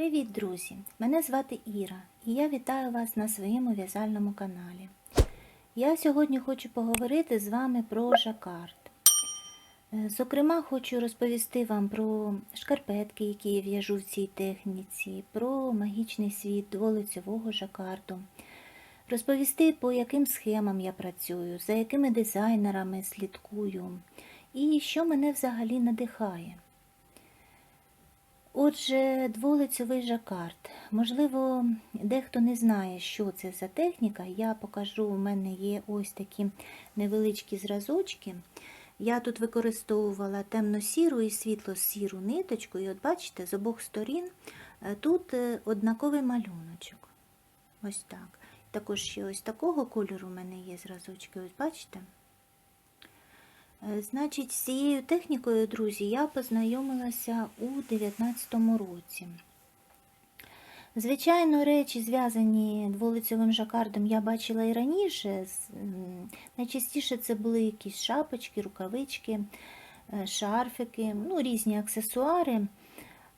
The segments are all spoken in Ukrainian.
Привіт, друзі! Мене звати Іра і я вітаю вас на своєму в'язальному каналі. Я сьогодні хочу поговорити з вами про жакард. Е, Зокрема, хочу розповісти вам про шкарпетки, які я в'яжу в цій техніці, про магічний світ дволицевого жакарду, розповісти, по яким схемам я працюю, за якими дизайнерами слідкую і що мене взагалі надихає. Отже, дволицьовий жакард. Можливо, дехто не знає, що це за техніка. Я покажу, у мене є ось такі невеличкі зразочки. Я тут використовувала темно-сіру і світло-сіру ниточку, і от бачите, з обох сторін е, тут е, однаковий малюночок. Ось так. Також ще ось такого кольору у мене є зразочки, ось бачите? Е, Значить, з цією технікою, друзі, я познайомилася у 2019 році. Звичайно, речі, зв'язані дволицевим жакардом, я бачила і раніше. Найчастіше це були якісь шапочки, рукавички, е, шарфики, ну, різні аксесуари.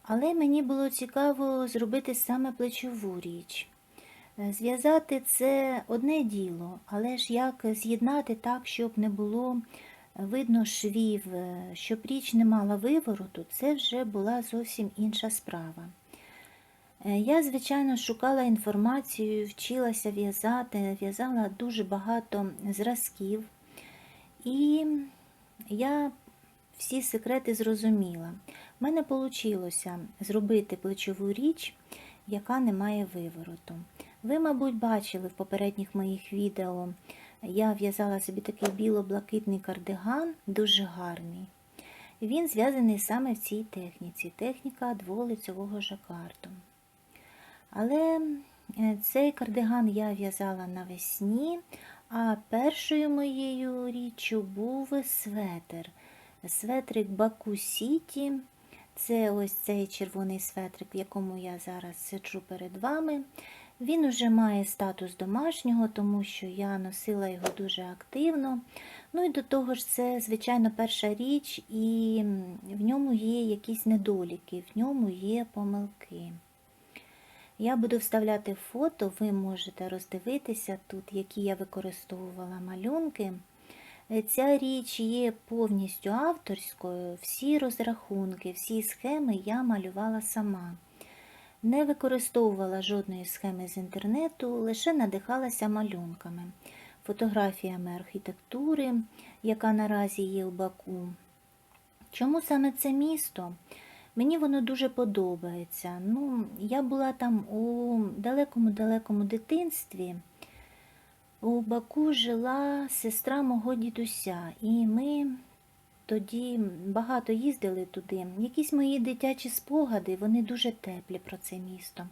Але мені було цікаво зробити саме плечову річ. Е, Зв'язати це одне діло, але ж як з'єднати так, щоб не було видно швів, е, щоб річ не мала вивороту, це вже була зовсім інша справа. Е, Я, звичайно, шукала інформацію, вчилася в'язати, в'язала дуже багато зразків, і я всі секрети зрозуміла. У мене вийшло зробити плечову річ, яка не має вивороту. Ви, мабуть, бачили в попередніх моїх відео, я в'язала собі такий біло-блакитний кардиган, дуже гарний. Він зв'язаний саме в цій техніці, техніка дволицьового жакарду. Але е, цей кардиган я в'язала навесні, а першою моєю річчю був светр. Светрик Баку Сіті. Це ось цей червоний светрик, в якому я зараз сиджу перед вами. Він уже має статус домашнього, тому що я носила його дуже активно. Ну і до того ж, це, звичайно, перша річ, і в ньому є якісь недоліки, в ньому є помилки. Я буду вставляти фото, ви можете роздивитися тут, які я використовувала малюнки. Е, Ця річ є повністю авторською, всі розрахунки, всі схеми я малювала сама. Не використовувала жодної схеми з інтернету, лише надихалася малюнками, фотографіями архітектури, яка наразі є в Баку. Чому саме це місто? Мені воно дуже подобається. Ну, я була там у далекому-далекому дитинстві. У Баку жила сестра мого дідуся, і ми тоді багато їздили туди. Якісь мої дитячі спогади, вони дуже теплі про це місто.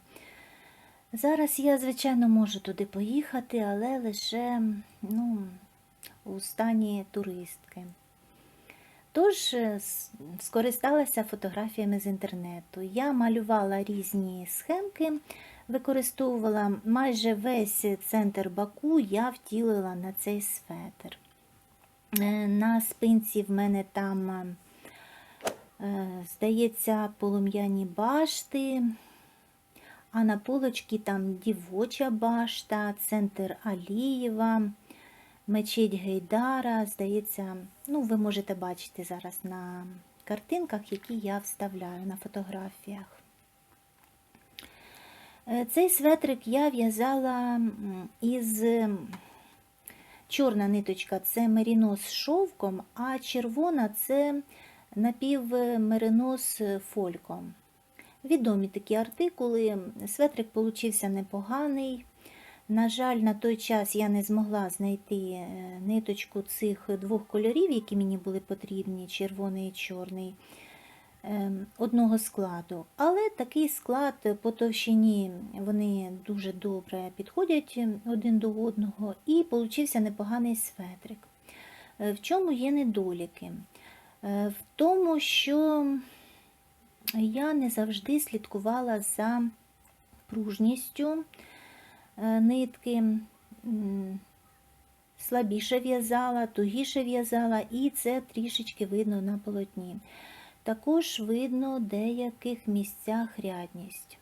Зараз я, звичайно, можу туди поїхати, але лише ну, у стані туристки. Тож е, скористалася фотографіями з інтернету. Я малювала різні схемки, використовувала майже весь центр Баку, я втілила на цей светр. Е, На спинці в мене там, е, здається, полум'яні башти, а на полочці там дівоча башта, центр Алієва, мечеть Гейдара. Здається, ну, ви можете бачити зараз на картинках, які я вставляю на фотографіях. Е, Цей светрик я в'язала із чорна ниточка це мерінос з шовком, а червона це напівмеринос фольком. Відомі такі артикули. Светрик получився непоганий. На жаль, на той час я не змогла знайти е, ниточку цих двох кольорів, які мені були потрібні, червоний і чорний, одного складу. Але такий склад по товщині вони дуже добре підходять один до одного, і получився непоганий светрик. Е, В чому є недоліки? Е, В тому, що я не завжди слідкувала за пружністю е, нитки, слабіше в'язала, тугіше в'язала, і це трішечки видно на полотні. Також видно в деяких місцях рядність.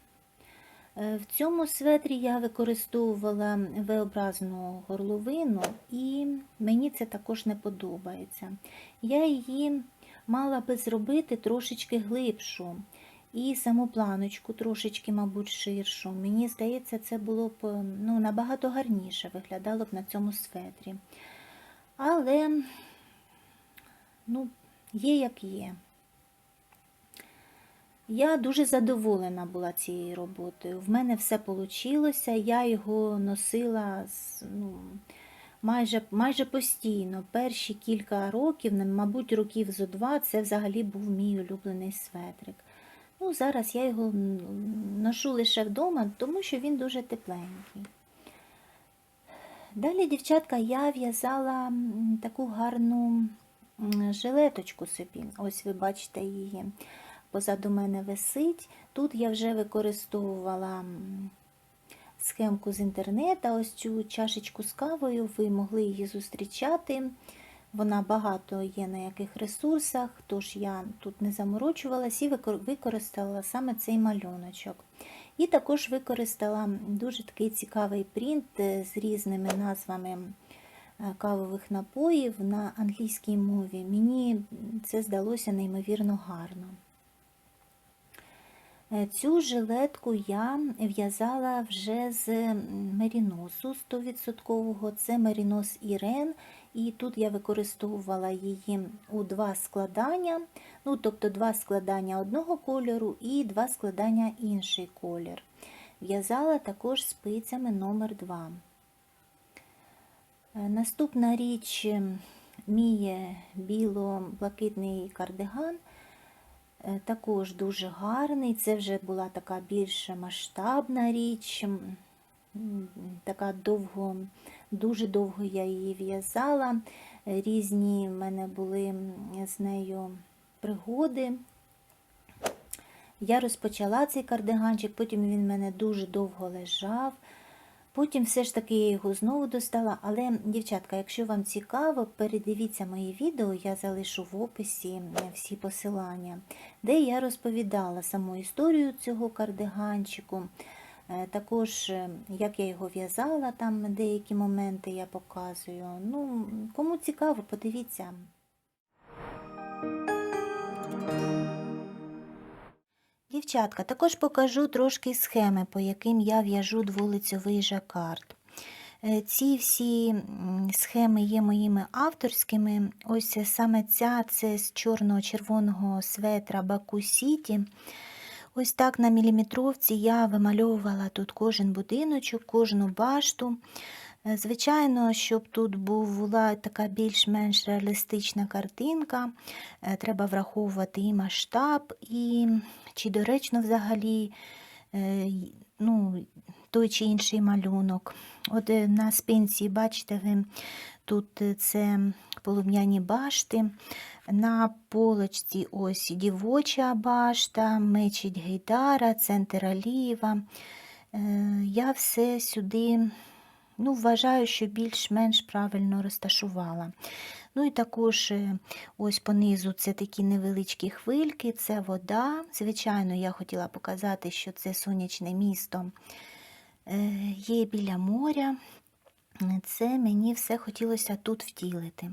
Е, В цьому светрі я використовувала V-образну горловину, і мені це також не подобається. Я її мала би зробити трошечки глибшу. І саму планочку трошечки, мабуть, ширшу. Мені здається, це було б ну, набагато гарніше виглядало б на цьому светрі. Але, ну, є як є. Я дуже задоволена була цією роботою. В мене все вийшло, я його носила ну, майже, майже постійно. Перші кілька років, мабуть, років зо два, це взагалі був мій улюблений светрик. Ну, зараз я його ношу лише вдома, тому що він дуже тепленький. Далі, дівчатка, я в'язала таку гарну жилеточку собі. Ось ви бачите її. Позаду мене висить. Тут я вже використовувала схемку з інтернету, ось цю чашечку з кавою, ви могли її зустрічати. Вона багато є на яких ресурсах, тож я тут не заморочувалась і використала саме цей малюночок. І також використала дуже такий цікавий принт е, з різними назвами е, кавових напоїв на англійській мові. Мені це здалося неймовірно гарно. Е, Цю жилетку я в'язала вже з меріносу 100%. Це мерінос Ірен, і тут я використовувала її у два складання, ну, тобто два складання одного кольору і два складання інший колір. В'язала також спицями номер 2. Наступна річ мій е, біло-блакитний кардиган. Е, Також дуже гарний. Це вже була така більш масштабна річ, така довго, дуже довго я її в'язала. Е, Різні в мене були з нею пригоди. Я розпочала цей кардиганчик, потім він в мене дуже довго лежав. Потім все ж таки я його знову достала. Але, дівчатка, якщо вам цікаво, передивіться мої відео, я залишу в описі всі посилання, де я розповідала саму історію цього кардиганчику. Е, Також, е, як я його в'язала, там деякі моменти я показую. Ну, кому цікаво, подивіться. Дівчатка, також покажу трошки схеми, по яким я в'яжу дволицьовий жакард. Е, Ці всі схеми є моїми авторськими. Ось саме ця це з чорного-червоного светра Баку Сіті. Ось так на міліметровці я вимальовувала тут кожен будиночок, кожну башту. Е, Звичайно, щоб тут була така більш-менш реалістична картинка, е, треба враховувати і масштаб, і чи доречно взагалі е, ну, той чи інший малюнок. От на спинці, бачите, ви тут це полум'яні башти. На полочці ось дівоча башта, мечить Гейдара, центр Алієва. Е, Я все сюди ну, вважаю, що більш-менш правильно розташувала. Ну і також е, ось понизу це такі невеличкі хвильки, це вода. Звичайно, я хотіла показати, що це сонячне місто е, є біля моря. Це мені все хотілося тут втілити.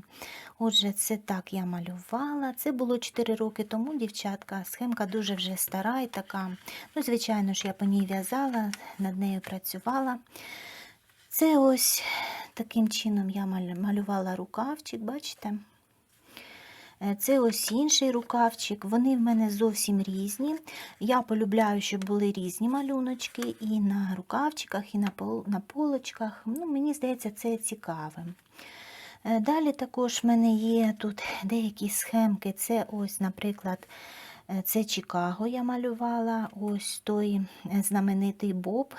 Отже, це так я малювала. Це було 4 роки тому, дівчатка. Схемка дуже вже стара і така. Ну, звичайно ж, я по ній в'язала, над нею працювала. Це ось таким чином я малювала рукавчик, бачите? Е, Це ось інший рукавчик. Вони в мене зовсім різні. Я полюбляю, щоб були різні малюночки і на рукавчиках, і на, полочках. Ну, мені здається, це цікавим. Е, Далі також в мене є тут деякі схемки. Це ось, наприклад, це Чикаго я малювала. Ось той е, знаменитий Боб.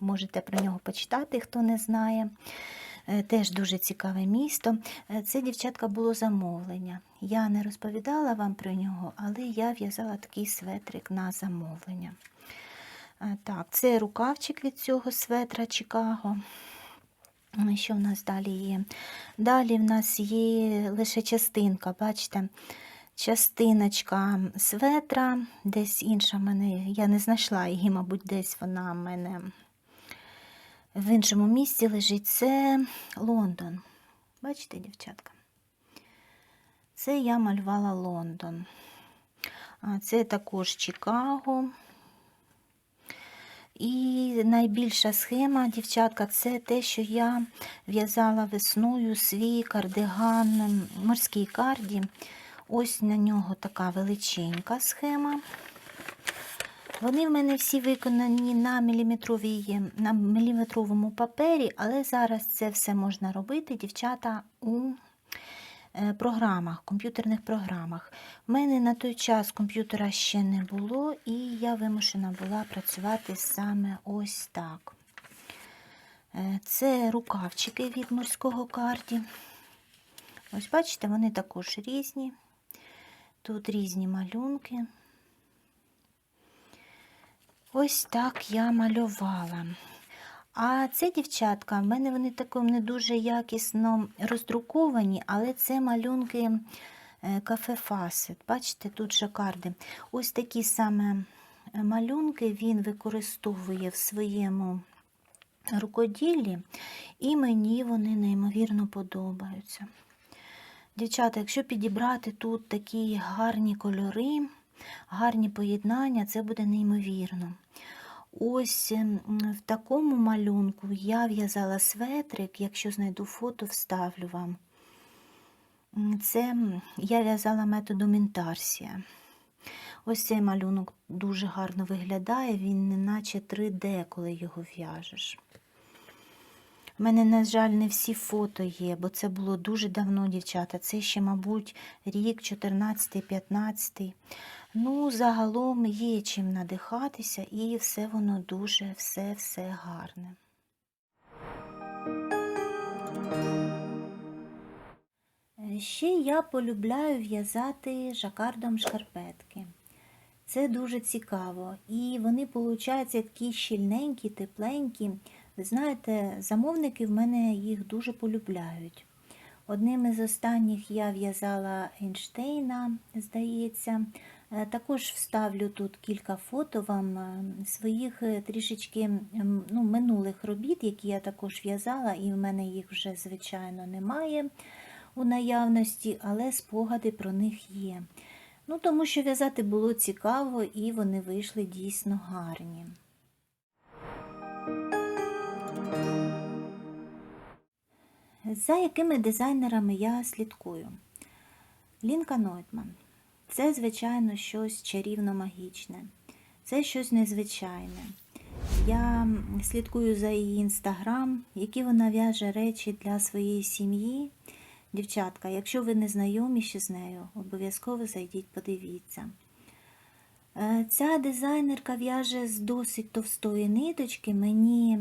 Можете про нього почитати, хто не знає. Е, Теж дуже цікаве місто. Е, Це, дівчатка, було замовлення. Я не розповідала вам про нього, але я в'язала такий светрик на замовлення. Е, Так, це рукавчик від цього светра Чикаго. Що в нас далі є? Далі в нас є лише частинка, бачите, частиночка светра, десь інша в мене, я не знайшла її, мабуть, десь вона в мене в іншому місці лежить. Це Лондон. Бачите, дівчатка? Це я малювала Лондон. А це також Чикаго. І найбільша схема, дівчатка, це те, що я в'язала весною свій кардиган, морський карді. Ось на нього така величенька схема. Вони в мене всі виконані на, міліметровій, на міліметровому папері, але зараз це все можна робити, дівчата, у е, програмах, комп'ютерних програмах. У мене на той час комп'ютера ще не було, і я вимушена була працювати саме ось так. Е, Це рукавчики від морського карді. Ось бачите, вони також різні. Тут різні малюнки. Ось так я малювала. А це дівчатка, в мене вони тако не дуже якісно роздруковані, але це малюнки е, кафе Фасет. Бачите, тут жакарди. Ось такі саме е, малюнки він використовує в своєму рукоділлі, і мені вони неймовірно подобаються. Дівчата, якщо підібрати тут такі гарні кольори, гарні поєднання, це буде неймовірно. Ось ем, в такому малюнку я в'язала светрик, якщо знайду фото, вставлю вам. Це я в'язала методом інтарсія. Ось цей малюнок дуже гарно виглядає, він неначе 3D, коли його в'яжеш. У мене, на жаль, не всі фото є, бо це було дуже давно, дівчата. Це ще, мабуть, рік 14-15. Ну, загалом є чим надихатися, і все воно дуже все-все гарне. Ще я полюбляю в'язати жакардом шкарпетки. Це дуже цікаво. І вони, виходять, такі щільненькі, тепленькі. Ви знаєте, замовники в мене їх дуже полюбляють. Одним із останніх я в'язала Ейнштейна, здається. Е, Також вставлю тут кілька фото вам е, своїх е, трішечки ну, минулих робіт, які я також в'язала, і в мене їх вже, звичайно, немає у наявності, але спогади про них є. Ну, тому що в'язати було цікаво і вони вийшли дійсно гарні. За якими дизайнерами я слідкую? Лінка Нойдман. Це, звичайно, щось чарівно-магічне. Це щось незвичайне. Я слідкую за її інстаграм, які вона в'яже речі для своєї сім'ї. Дівчатка, якщо ви не знайомі ще з нею, обов'язково зайдіть, подивіться. Е, Ця дизайнерка в'яже з досить товстої ниточки. Мені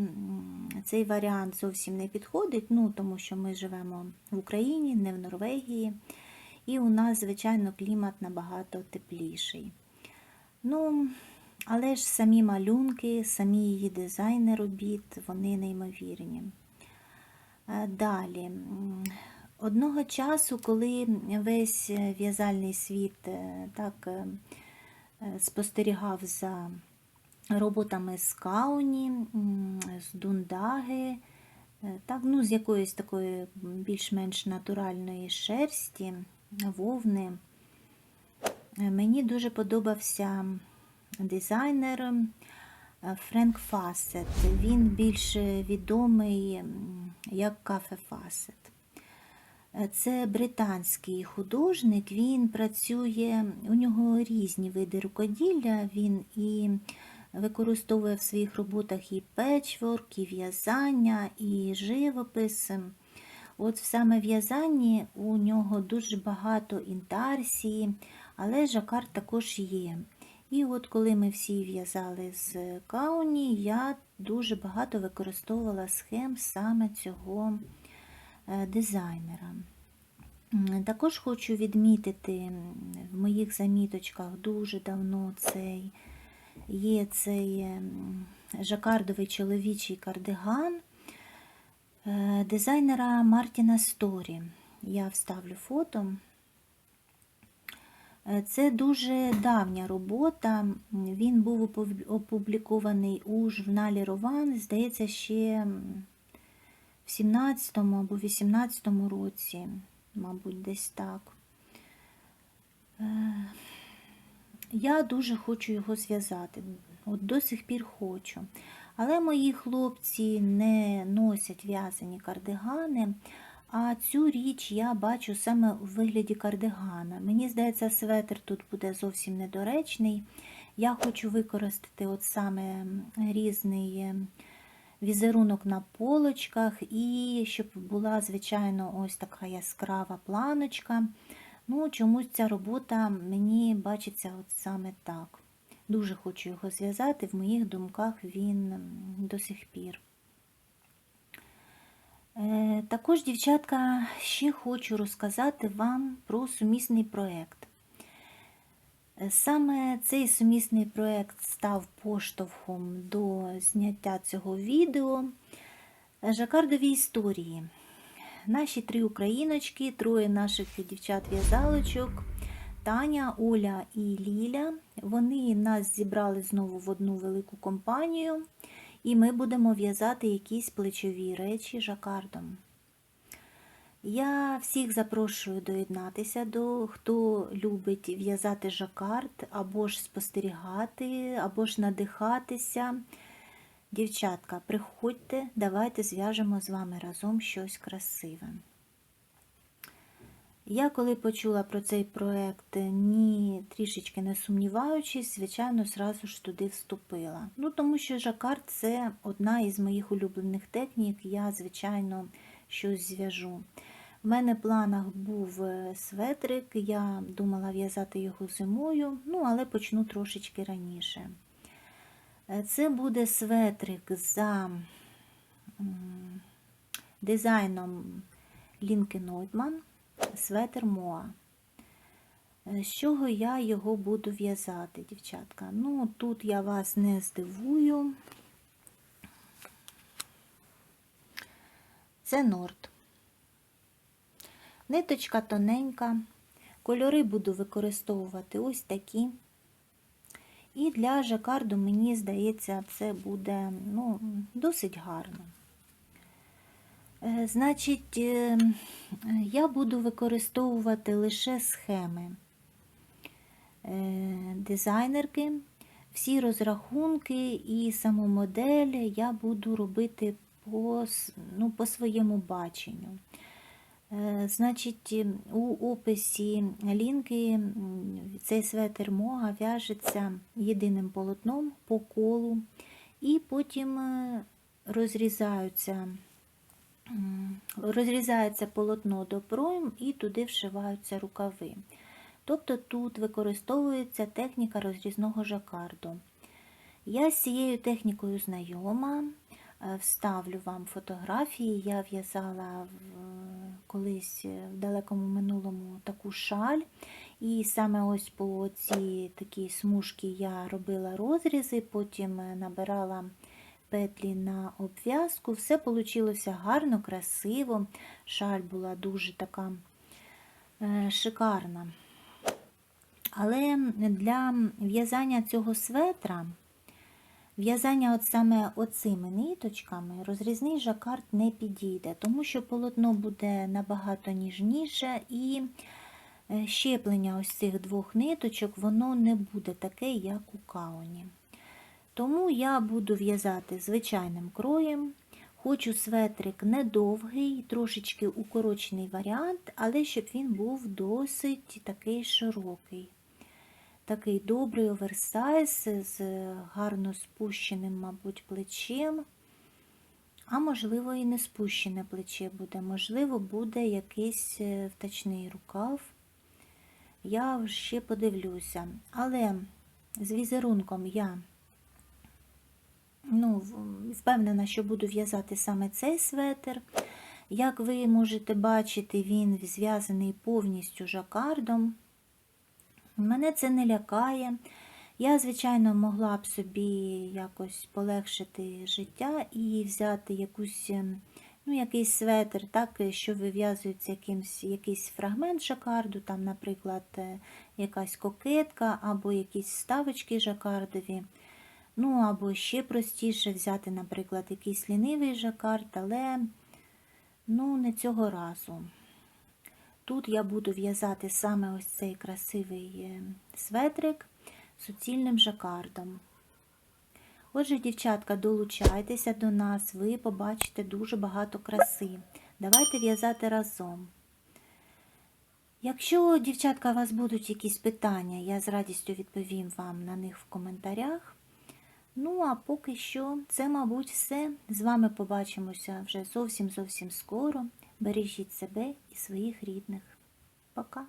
цей варіант зовсім не підходить, ну, тому що ми живемо в Україні, не в Норвегії. І у нас, звичайно, клімат набагато тепліший. Ну, але ж самі малюнки, самі її дизайни робіт, вони неймовірні. Е, Далі. Одного часу, коли весь в'язальний світ е, так спостерігав за роботами з Кауні, з Дундаги, е, так, ну, з якоїсь такої більш-менш натуральної шерсті, вовни. Е, Мені дуже подобався дизайнер е, Френк Фасет. Він більш відомий як Кафе Фасет. Е, Це британський художник, він працює, у нього різні види рукоділля, він і використовує в своїх роботах і печворк, і в'язання, і живопис. От саме в'язанні у нього дуже багато інтарсії, але жакард також є. І от коли ми всі в'язали з кауні, я дуже багато використовувала схем саме цього дизайнера. Також хочу відмітити в моїх заміточках дуже давно цей є цей ем, жакардовий чоловічий кардиган е, дизайнера Мартіна Сторі. Я вставлю фото. Е, Це дуже давня робота. Він був опублікований у журналі Рован, здається, ще в 17-му або 18-му році, мабуть, десь так. Е, Я дуже хочу його зв'язати. От до сих пір хочу. Але мої хлопці не носять в'язані кардигани. А цю річ я бачу саме у вигляді кардигана. Мені здається, светр тут буде зовсім недоречний. Я хочу використати от саме різний візерунок на полочках, і щоб була, звичайно, ось така яскрава планочка. Ну, чомусь ця робота мені бачиться от саме так. Дуже хочу його зв'язати, в моїх думках він до сих пір. Е, Також, дівчатка, ще хочу розказати вам про сумісний проєкт. Саме цей сумісний проєкт став поштовхом до зняття цього відео Жакардові історії. Наші три україночки, троє наших дівчат-в'язалочок, Таня, Оля і Ліля. Вони нас зібрали знову в одну велику компанію, і ми будемо в'язати якісь плечові речі жакардом. Я всіх запрошую доєднатися до хто любить в'язати жакард, або ж спостерігати, або ж надихатися. Дівчатка, приходьте, давайте зв'яжемо з вами разом щось красиве. Я коли почула про цей проект, ні трішечки не сумніваючись, звичайно, зразу ж туди вступила. Ну, тому що жакард це одна із моїх улюблених технік, я, звичайно, щось зв'яжу. У мене в планах був е, светрик, я думала в'язати його зимою, ну, але почну трошечки раніше. Е, Це буде светрик за дизайном Лінки Нойдман, светр Моа. Е, З чого я його буду в'язати, дівчатка? Ну, тут я вас не здивую. Це норд. Ниточка тоненька. Кольори буду використовувати ось такі. І для жакарду, мені здається, це буде ну, досить гарно. Е, Значить, е, я буду використовувати лише схеми е, дизайнерки. Всі розрахунки і саму модель я буду робити по, ну, по своєму баченню. Е, Значить, у описі лінки цей светр мога в'яжеться єдиним полотном по колу, і потім е, розрізаються, розрізається полотно до пройм і туди вшиваються рукави. Тобто тут використовується техніка розрізного жакарду. Я з цією технікою знайома. Е, Вставлю вам фотографії. Я в'язала колись в далекому минулому таку шаль. І саме ось по цій такій смужці я робила розрізи, потім е, набирала петлі на обв'язку. Все вийшло гарно, красиво. Шаль була дуже така е, шикарна. Але для в'язання цього светра В'язання от саме оцими ниточками розрізний жакард не підійде, тому що полотно буде набагато ніжніше і е, щеплення ось цих двох ниточок воно не буде таке, як у кауні. Тому я буду в'язати звичайним кроєм. Хочу светрик недовгий, трошечки укорочений варіант, але щоб він був досить такий широкий такий добрий оверсайз з гарно спущеним, мабуть, плечем. А можливо, і не спущене плече буде, можливо, буде якийсь е, втачний рукав. Я ще подивлюся. Але з візерунком я ну, впевнена, що буду в'язати саме цей светр. Як ви можете бачити, він зв'язаний повністю жакардом. Мене це не лякає. Я, звичайно, могла б собі якось полегшити життя і взяти якусь ем, ну, якийсь светр, так, е, що вив'язується якимсь, якийсь фрагмент жакарду, там, наприклад, е, якась кокетка або якісь вставочки жакардові. Ну, або ще простіше взяти, наприклад, якийсь лінивий жакард, але ну, не цього разу. Тут я буду в'язати саме ось цей красивий е, светрик суцільним жакардом. Отже, дівчатка, долучайтеся до нас, ви побачите дуже багато краси. Давайте в'язати разом. Якщо, дівчатка, у вас будуть якісь питання, я з радістю відповім вам на них в коментарях. Ну, а поки що, це, мабуть, все. З вами побачимося вже зовсім зовсім скоро. Бережіть себе і своїх рідних. Пока!